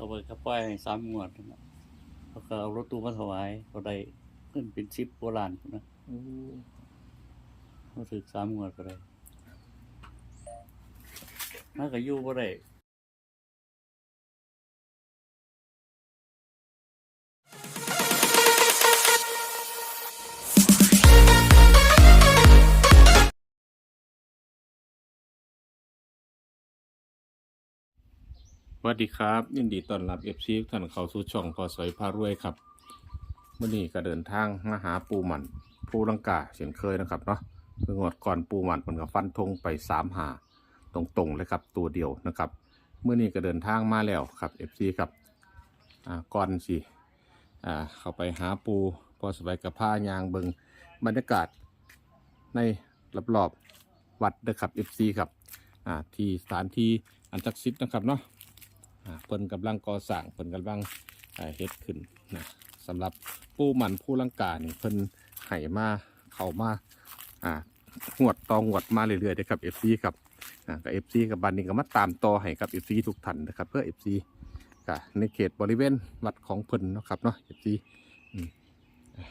เอาไปกระป้อยให้สามงวดนั่นน่ะเขาก็เอารถตู้มาถวายเขาได้เงินเป็นสิบโบราณพุ่นนะโอ้เขาถือสามงวดก็ได้ถ้าก็อยู่บ่ได้ สวัสดีครับยินดีต้อนรับเอฟซีท่านเข้าสู่ช่องพอสวยพารวยครับเมื่อนี้ก็เดินทางมาหาปูหมันปูลังกาเช่นเคยนะครับเนาะเพิ่งงวดก่อนปูหมันมันก็ฟันธงไปสามหาตรงๆเลยครับตัวเดียวนะครับเมื่อนี้ก็เดินทางมาแล้วครับเอฟซีครับอ่าก่อนสิอ่าเข้าไปหาปูพอสบายกับผ้ายางเบิงบรรยากาศในรอบๆวัดนะครับเอฟซีครับอ่าที่สถานที่อันศักดิ์สิทธิ์นะครับเนาะ เพิ่นกำลังก่อสร้างเพิ่นกำลังเฮ็ดขึ้นนะสำหรับปูหมันผู้ลังกาเนี่เพิ่นไห้มาเข้ามาอ่างวดตองวดมาเรื่อยๆเด้ครับ FC ครับอ่ากับ FC กับบันนี้ก็มาตามต่อให้กับ FC ทุกท่านนะครับ เพื่อ FC ก็ในเขตบริเวณวัดของเพิ่นนะครับเนาะ FC อืมอ่า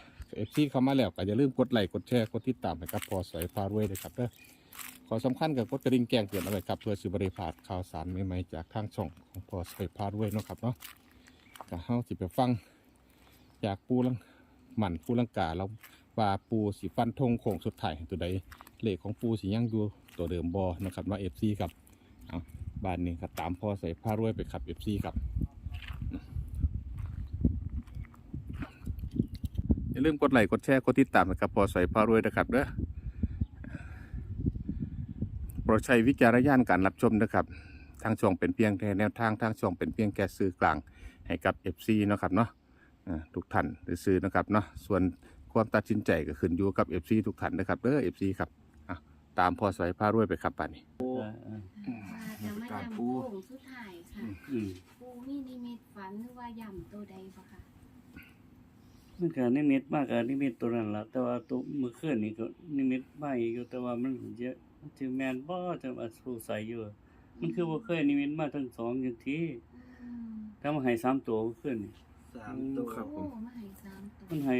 FC เข้ามาแล้วก็อย่าลืมกดไลค์กดแชร์กดติดตามให้กับพอสวยพารวยด้วยครับเด้อ ขอสำคัญกับกดกระดิ่งแจ้งเตือนเอาไว้ครับเพื่อสิบริพาดข่าวสารใหม่ๆจากทางช่องของพอสวยพารวยเนาะครับเนาะก็เฮาสิไปฟังจากปูลังหมั่นปูลังกาเราว่าปูสิฟันธงโค้งสุดท้ายให้ตัวใดเลขของปูสิยังอยู่ตัวเดิมบอนะครับเนาะ FC ครับเอาบ้านนี้ก็ตามพอใสวยพารวยไปครับ FC ครับอย่าลืมกดไลค์กดแชร์กดติดตามให้กับพอใสวยพารวยนะครับเด้อ รดใช้วิจารณญาณการรับชมนะครับ ทางช่องเป็นเพียงแค่แนวทางทางช่องเป็นเพียงแค่สื่อกลางให้กับ FC นะครับเนาะทุกท่านหรือซื้อนะครับเนาะส่วนความตัดสินใจก็ขึ้นอยู่กับ FC ทุกท่านนะครับเด้อ FC ครับตามพอสวยพารวยไปครับป่านนี้จะมาย่ำโค้งสุดท้ายค่ะปูมีนิมิตฝันหรือว่าย่ำตัวใดปะคะมันก็นิมิตมากกับนิมิตตัวนั้นละแต่ว่าตัวเมื่อคืนนี่ก็นิมิตมาอีกอยู่แต่ว่ามันเยอะ ถึงแม่นบ่จะมาสู้ใส่อยู่ มันคือบ่เคยนิมิตมาทั้งสองอย่างทีอืมถ้ามาให้สามตัวเมื่อคืนนี่สามตัวครับผม โอ้มาให้สามตัวมันให้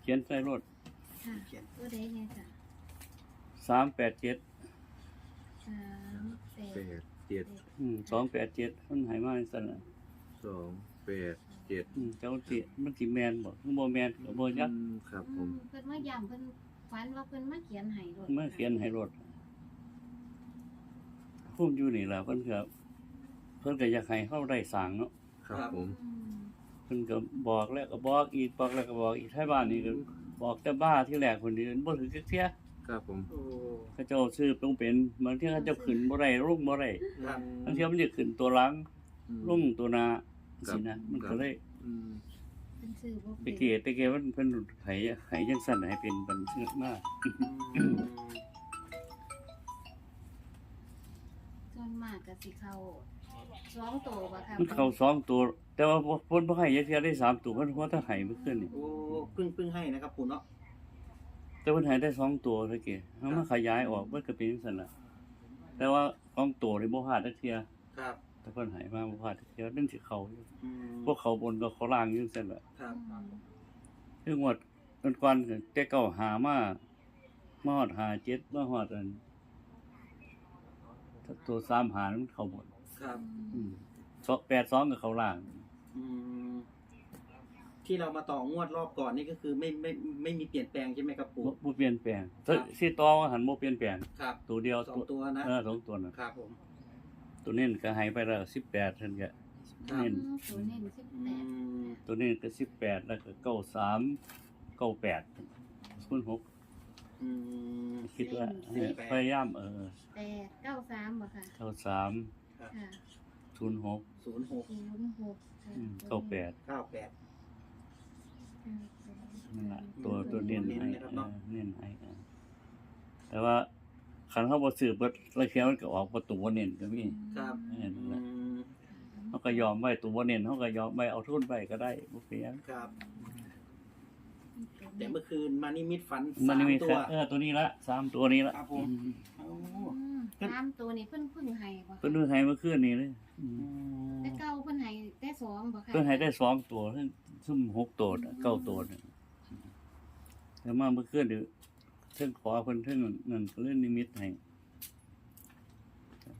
เขียนใส่รถค่ะเขียน ตัวใดเนี่ยจ้ะสามแปดเจ็ดสามแปแปดดเจ็ดอืมสองแปดเจ็ดมันให้มาสั่นน่ะสองแปดเจ็ดอืมเจ้าสิมันสิแม่นบ่คือบ่แม่นก็บ่ยัก อืมครับผอืมมเพิ่นมาย่ำเพิ่น ฝันว่าเพิ่นมาเขียนให้รถมาเขียนให้รถพุ่มอยู่นี่ล่ะเพิ่นก็เพิ่นก็อยากให้เฮาได้สร้างเนาะครับผม อืมเพิ่นก็บอกแล้วก็บอกอีกบอกแล้วก็บอกอีกท้ายบ้านนี่ก็บอกแต่บ้าที่แรกคนนี้บ่ถือจักเที่ยครับผม โอ้เขาเจ้าซื้อต้องเป็นบางเที่ยเขาเจ้าขึ้นบ่ได้ลงบ่ได้ครับ บางเที่ยมันจะขึ้นตัวหลังอืมลงตัวหน้าครับสินะมันก็เลย อืมเพิ่น ซื้อบ่ตะเป็นเกียตะเกียมันเพิ่นให้ให้จังซั่นให้เป็นบันเชื่อมากอืมส่วนมากก็สิเข้าสองตัวปะค่ะมันเข้าสองตัว แต่ว่าบ่เพิ่นบ่ให้จักเที่ยได้สามตัวเพิ่นหัวถ้าให้เมื่อคืนนี่โอ้เพิ่งเพิ่งให้นะครับปู่เนาะแต่เพิ่นให้ได้สองตัวตะเกียเฮามาขยายออกเพิ่นก็เป็นจังซั่นล่ะแต่ว่าสองตัวนี่บ่พลาดจักเที่ยครับ แต่เพิ่นให้มาบ่พลาดจักเที่ยมันสิเข้าอยู่อืมพวกเขาบนก็เขาล่างอยู่จังซั่นล่ะครับอืมคืองวดก่อนๆก็แต่เก่าหามามาฮอดหาเจ็ดมาฮอดอันถ้าตัวสามหามันเข้าหมดครับอืมสองแปดสองกับเขาล่าง อืมที่เรามาต่องวดรอบก่อนนี่ก็คือไม่ไม่ไม่มีเปลี่ยนแปลงใช่ไหมครับปู่ บ่บ่เปลี่ยนแปลงครับสิตอหันบ่เปลี่ยนแปลงครับตัวเดียวสองตัวนะเออสองตัวน่ะครับผม ตัวนี้ก็ให้ไปแล้ว18ท่านก็ครับเน้นอืมตัวเน้นสิบอืแปดมตัวนี้ก็18แล้วก็93 98คูณหกอืมคิดว่าสิบเนี่ยแปดพยายามเออแปดเก้าสามบ่ค่ะ93ครับค่ะ06ศูนย์หกศูนย์หกค่ะอืม98เก้าแปดนั่นแหละตัวตัวเน้นเน้นให้นะครับเนาะเออเน้นให้เออแต่ว่า คันเขาบ่ซื้อเบิดแล้วเขียนมันก็ออกประตูบ่เน้นก็มีครับเออนั่นแหละอืมเขาก็ยอมไว้ตัวบ่เน้นเขาก็ยอมไว้เอาทุนไปก็ได้บ่เปลี่ยนครับ แต่เมื่อคืนมานิมิตฝันมันสามมีตัแค่วเออตัวนี้ละสามตัวนี้ละครับผมอืมโอ้อืมสามตัวนี่เพิ่นเพิ่งให้บ่เพิ่นดูให้เมื่อคืนนี้เลยอืมอืมแต่เก่าเพิ่นค่สองบ่ค่ะเพิ่นให้ได้สองตัวเพิ่นซุ่มหกตัวน่ะเก้าตัวน่ะแล้วมาเมื่อคืนเดี๋ยว เพิ่นขอเพิ่นเพิ่นนั่นก็เลยนิมิตให้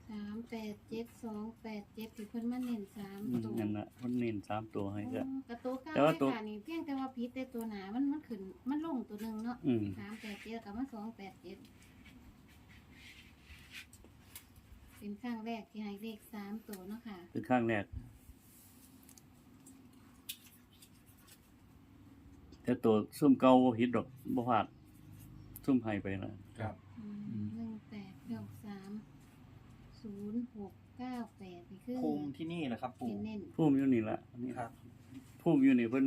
สามแปดเจ็ดสองแปดเจ็ดที่เพิ่นมาเน้นสามอืมตัวนั่นน่ะเพิ่นเน้นสามตัวให้ก็ อืมกระตัวเก้าแต่ว่าเลยตัวค่ะนี่เพียงแต่ว่าพิษแต่ตัวหนามันมันขึ้นมันลงตัวหนึ่งเนาะอืมสามแปดเจ็ดกับมาสองแปดเจ็ดเป็นครั้งแรกที่ให้เลขสามตัวเนาะค่ะ เป็นครั้งแรก แต่ตัวซุ่มเก่าบ่ผิดดอกบ่พลาด ซุ่มให้ไปแล้วครับอืมหนึ่งแปดเก้าสามศูนย์หกเก้าแปดนี่คือภูมิที่นี่แหละครับปู่ที่เน้นภูมิอยู่นี่ละนี่ครับภูมิอยู่นี่เพิ่น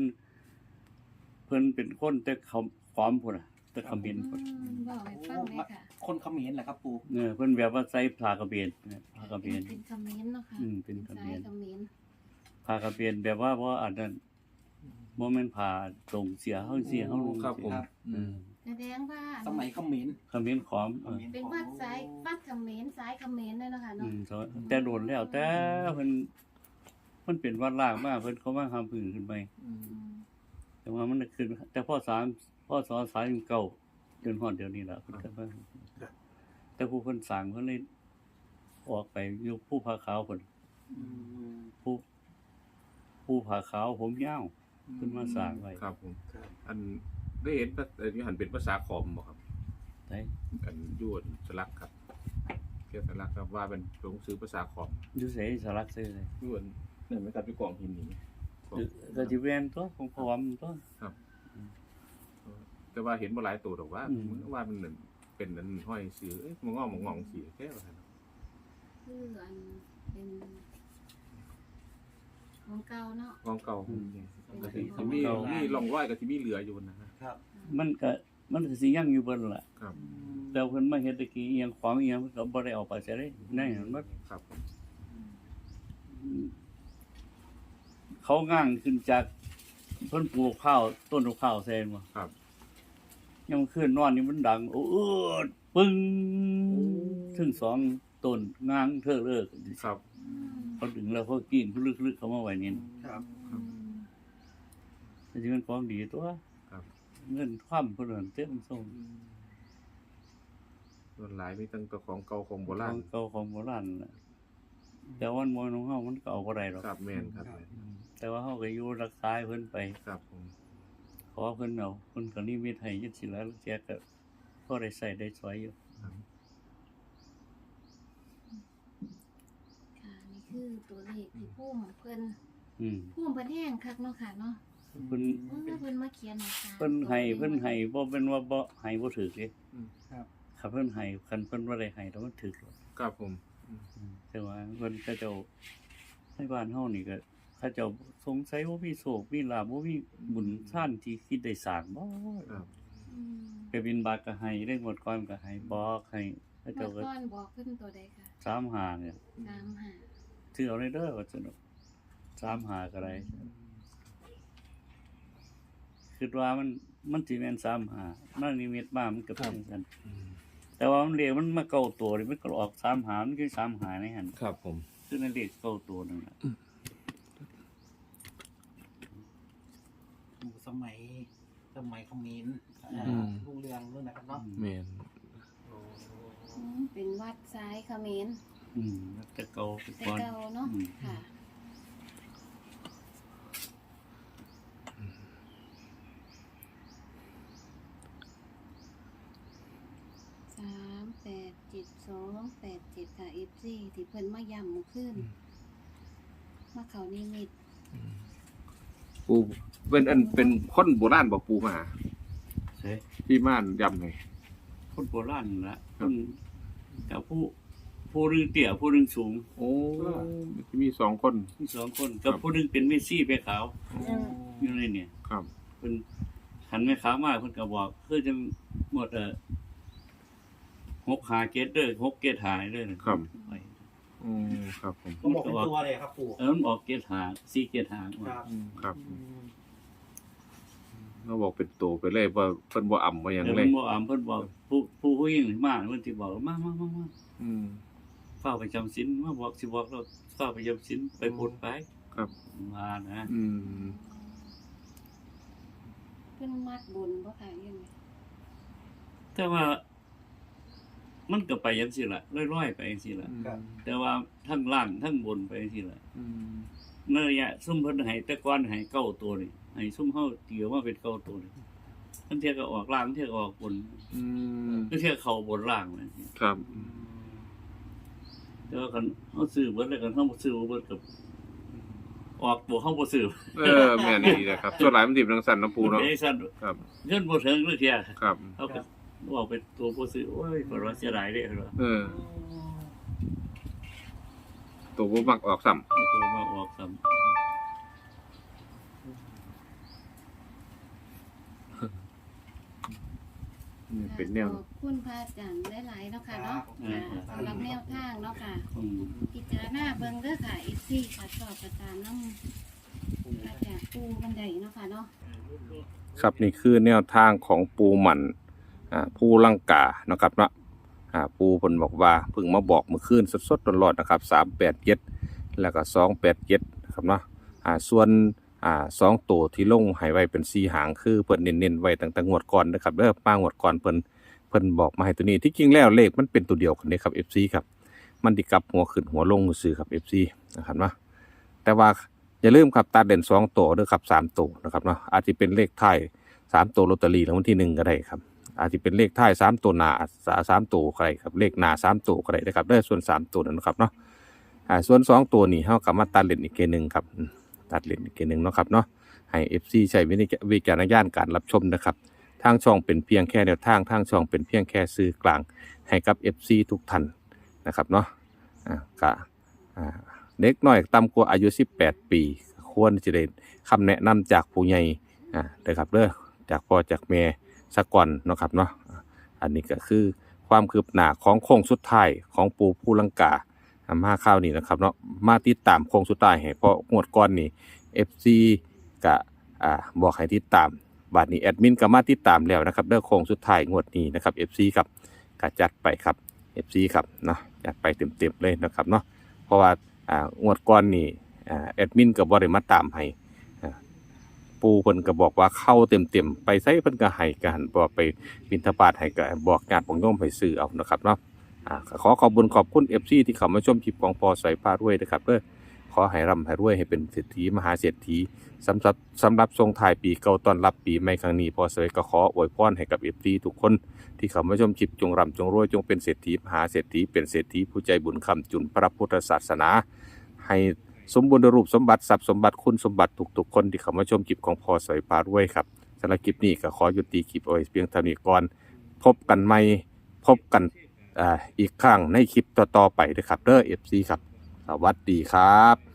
เพิ่นเป็นคนแต่เขาความพุ่นน่ะแต่เขมิ้นอืพุ่นมบอกให้ฟังเลยค่ะคนเขมรแหละครับปู่เออเพิ่นแบบว่าใส่ผ้ากระเบนเนี่ยผ้ากระเบน เป็นคอมเมนต์เนาะค่ะอืมเป็นคอมเมนต์ สายคอมเมนต์ผ้ากระเบนแบบว่าบ่อันนั้นบ่แม่นผ้าตรงเสียเฮาเสียเฮาลงครับผม อืม แสดงว่าสมัยเขมรเขมิ้นขอมเออเป็นวัดสายวัดคอมเมนต์สายคอมเมนต์เลยเนาะค่ะอืเนาะมสอนแต่โดนแล้วแต่เพิ่นเพิ่นเป็นวัดล่างมากเพิ่นเขามาทำพื้นขึ้นไป อืมแต่ว่ามันขึ้นแต่พ่อสามพ่อสอสายเก่าจนฮอดเดี๋ยวนี้ล่ะเพิ่นก็มาแต่ผู้เพิ่นสั่งเพิ่นเลยออกไปอยู่ผู้ผาขาวเพิ่นอืมผู้ผู้ผาขาวผมยาว เพิ่นมาสร้างไว้ ครับผมครับอัน ได้เห็นภาเอ่ออยู่หันเป็นภาษาขอมบ่ครับไสอันยวนสลักครับเกี่ยวสลักครับว่าเป็นหลงซื้อภาษาขอมอยู่ไสสลักซื้อเลยยวนนั่นไหมครับอยู่กองหินนี่กองก็สิแม่นตัวของพร้อมตัว แต่ว่าเห็นบ่หลายตัวหรอกว่าอืมว่ามันนั่นเป็นนั่นห้อยซื้อเอ๊ะมันงอกมันงองสีแค่ว่าซั่นคืออันเป็นของเก่าเนาะกองเก่าอืม ก็สิสิมีมีร่องรอยก็สิมีเหลืออยู่นะฮะ ครับมันก็มันก็สิยังอยู่เบิ่นล่ะครับแต่เพิ่นมาเฮ็ดตะกี้อีหยังของอีหยังเพิ่นก็บ่ได้เออกไปใช่ได้ในนั้นมันครับผมเขาง่างขึ้นจากเพิ่นปลูกข้าวต้นข้าวแซนบ่ครับ ยังขึ้นนอนนี่มันดังโอ้เอิดปึ้งถึงสองต้นง้างเธอเลิกครับอืมเขาดึงแล้วเขากินเขาลึกๆเขามาไว้นี่ครับอืมมันสิเป็นของดีตัวครับ เงินความเพิ่นนเต็มส่งส่วนหลายมีตั้งแต่ของเก่าของโบขราอณงเก่าของโบราณน่ะแต่ว่ามันของเฮามันก็เอาบ่ได้หรอกครับแม่นครับแม่นแต่ว่าเฮาก็อยู่รักษาให้เพิ่นไป ครับผมขอเพิ่นเอาเพิ่นก็นิมิตให้จังซี่แล้วแกก็พอได้ใช้ได้สวยอยู่ค่ะนี่คือตัวเลขที่พุ่มเพิ่นอืมพุ่มเพิ่นแห้งคักเนาะค่ะเนาะ เพิ่นเออเพิ่นมาเขียนให้ค่ะเพิ่นให้เพิ่นให้บ่เป็นว่าบ่ให้บ่ถูกเด้ครับคันเพิ่นให้คันเพิ่นบ่ได้ให้แล้วมันถูกหรอกครับผมแต่ว่าเพิ่นก็เจ้าในบ้านเฮานี่ก็เขาเจ้าสงสัยว่ามีโศกมีลาภบ่มีบุญท่านที่คิดได้สร้างบ่ครับอืมไปบินบาตก็ให้ได้หมดก่อนก็ให้บอกให้เขาเมื่เจ้าอก็ก่อนบอกเพิ่นตัวใดค่ะสามหาเนี่ยสามห้าซื้อเอาได้เด้อว่าซั่นเนาะสามหาก็ได้ คิดว่ามันมันสิแม่นสามหานั่นนิมิตมามันก็เป็นจังซั่นแต่ว่ามันเรียกมันมาเก่าตัวนี่มันก็ออกสามหามันคือสามหาในหันครับผมคือนั่นเรียกเก่าตัวนั่นแหละสมัยสมัยเขมรอ่ารุ่งเรืองนู่นนะครับเนาะแม่นอืมเป็นวัดซ้ายเขมรอืมมันจะเก่าไปแต่ก่อนเก่าเนาะอืมค่ะสามแปด เจ็ดสองแปดเจ็ดค่ะเอฟซีที่เพิ่นมาย่ำเมื่อคืนมาเขานิมิตปูเป็นอันเป็นคนโบราณบ่ปูมาเฮ้ยที่ม่านยำไงคนโบราณนั่นละคครับนกับผู้ผู้หนึงเตี้ยผู้หนึงสูง โอ้ที่มีสองคนมีสองคนกับครับผู้หนึงเป็นเมสซี่ไปขาวอยู่ในเนี่ย ครับเพิ่นหันไม่ขาวมากเพิ่นก็บอกคือจะหมดเอ่อ หกหาเกตเด้อหกเกตหายเด้อครับไปอืมครับผมต้องบอกเป็นตัวเลยครับปู่เออมันออกเกตหาสี่เกตหาครับครับอืมเราบอกเป็นตัวไปเลยว่าเพิ่นบ่อ่ำว่าหยังแต่เลเพิ่ยนบอกอ่าเพิ่นบอกผู้ผู้ผู้หญิงมากเพิ่นสิบอกว่ามามามามาอืม เฝ้าไปจำศีลมาบอกสิบอกเราเฝ้าไปจำศีลไปพูดไปครับว่านะอืมเพิ่นมักบนบ่ค่ะยังไงแต่ว่า มันก็ไปจังซี่ล่ะร้อยๆไปจังซี่ล่ะครับ แต่ว่าทั้งล่างทั้งบนไปจังซี่ล่ะอืมเนื่อยะซุ่มเพิ่นให้แต่ก่อนให้เก้าตัวนี่ให้ซุ่มเฮาเตียวมาเป็นเก้าตัวนี่ทั้งเที่ยก็ออกล่างทั้งเที่ยก็ออกบนอืมทั้งเที่ยเข้าบนล่างนะครับ แต่ว่าคันเฮาซื้อเบิดแล้วกันเฮาบ่ซื้อบ่เบิดกับออกบ่เฮาบ่ซื้อเออแม่นดีนะครับส่วนหลายมันดิบทางสันเนาะปูเนาะไอ้สั่นครับ เงินบ่ถึงเลยเที่ยครับ เอาก็ บอกเป็นตัวบ่ซื้อโอ้ยก็ว่าเสียดายเด้อเออ ตัวบ่มักออกซ้ำเอาตัวมาออกซ้ำนี่เป็นแนวขอบคุณพระอาจารย์หลายๆเนาะค่ะเนาะอ่าค่ะสำหรับแนวทางเนาะค่ะอืมพิจารณาเบิ่งเด้อค่ะอีซี่ค่ะชอบประตามน้ำอาจารย์ปูบันไดเนาะค่ะเนาะ ครับนี่คือแนวทางของปูหมัน อ่าปูลังกานะครับเนาะอ่าปูเพิ่นบอกว่าเพิ่งมาบอกเมื่อคืนสดๆร้อนๆนะครับ387แปดเจ็แล้วก็287นะครับเนาะอ่าส่วนสองตัวที่ลงให้ไว้เป็นสีหางคือเพิ่นเน้นๆไว้ตั้งแต่งวดก่อนนะครับเด้อป้างวดก่อนเพิ่นเพิ่นบอกมาให้ตัวนี้ที่จริงแล้วเลขมันเป็นตัวเดียวกันเด้ครับ FC ครับมันสิกลับหัวขึ้นหัวลงซื่อครับ FC นะครับเนาะแต่ว่าอย่าลืมครับตัดเด่น2ตัวเด้อครับ3ตัวนะครับเนาะอาจจะเป็นเลขไทยสามตัวลอตเตอรี่รางวัลที่หนึ่งก็ได้ครับ อาจจะเป็นเลขท้ายสามตัวหนาสามตัวก็ได้ครับเลขหนาสามตัวก็ได้นะครับได้ส่วนสามตัวนั้นนะครับเนาะอ่าส่วนสองตัวนี่เท่ากับมาตัดเลนอีกเกณฑ์หนึ่งครับตัดเลนอีกเกณฑ์หนึ่งเนาะครับเนาะให้เอฟซีใช้วิจวิจารณญาณการรับชมนะครับทางช่องเป็นเพียงแค่แนวทางทางช่องเป็นเพียงแค่ซื้อกลางให้กับเอฟซีทุกท่านนะครับเนาะอ่ากะเด็กน้อยต่ำกว่าอายุ 18 ปี ควรจะได้คำแนะนำจากผู้ใหญ่อ่าเด้อครับเด้อจากพ่อจากแม่ สะก่อนเนาะครับเนาะอันนี้ก็คือความคืบหน้าของโค้งสุดท้ายของปูผู้ลังกาอะมาข้าวนี้นะครับเนาะมาติดตามโค้งสุดท้ายให้เพราะงวดก่อนนี่ FC กะอ่าบอกให้ติดตามบาดนี้แอดมินก็มาติดตามแล้วนะครับเด้อโค้งสุดท้ายงวดนี้นะครับ FC ครับก็จัดไปครับ FC ครับเนาะจัดไปเต็มๆเลยนะครับเนาะเพราะว่าอ่างวดก่อนนี่อ่าแอดมินก็บ่ได้มาตามให้ ปูเพิ่นก็บอกว่าเข้าเต็มๆไปใส่เพิ่นก็ให้กันบอกไปบิณฑบาตให้ก็บอกญาติของโยมให้ซื้อเอานะครับเนาะอ่าขอขอบคุญขอบคุณ FC ที่เข้ามาชมคลิปของพอใสายพารวยนะครับเด้อขอให้ร่ำให้รวยให้เป็นเศรษฐีมหาเศรษฐีสำหรับสำหรับทรงถ่ายปีเก่าต้อนรับปีใหม่ครั้งนี้พอสายก็ขออวยพรให้กับ FC ทุกคนที่เข้ามาชมคลิปจงร่ำจงรวยจงเป็นเศรษฐีมหาเศรษฐีเป็นเศรษฐีผู้ใจบุญคำจุนพระพุทธศาสนาให้ สมบูรณ์รูปสมบัติทรัพย์สมบัติคุณสมบัติทุกๆคนที่เข้ามาชมคลิปของพอสอยพารวยครับสำหรับคลิปนี้ก็ขอยุติคลิปเอาไว้เพียงเท่านี้ก่อนพบกันใหม่พบกันอ่าอีกครั้งในคลิปต่อๆไปนะครับเด้อเอฟซีครับ สวัสดีครับ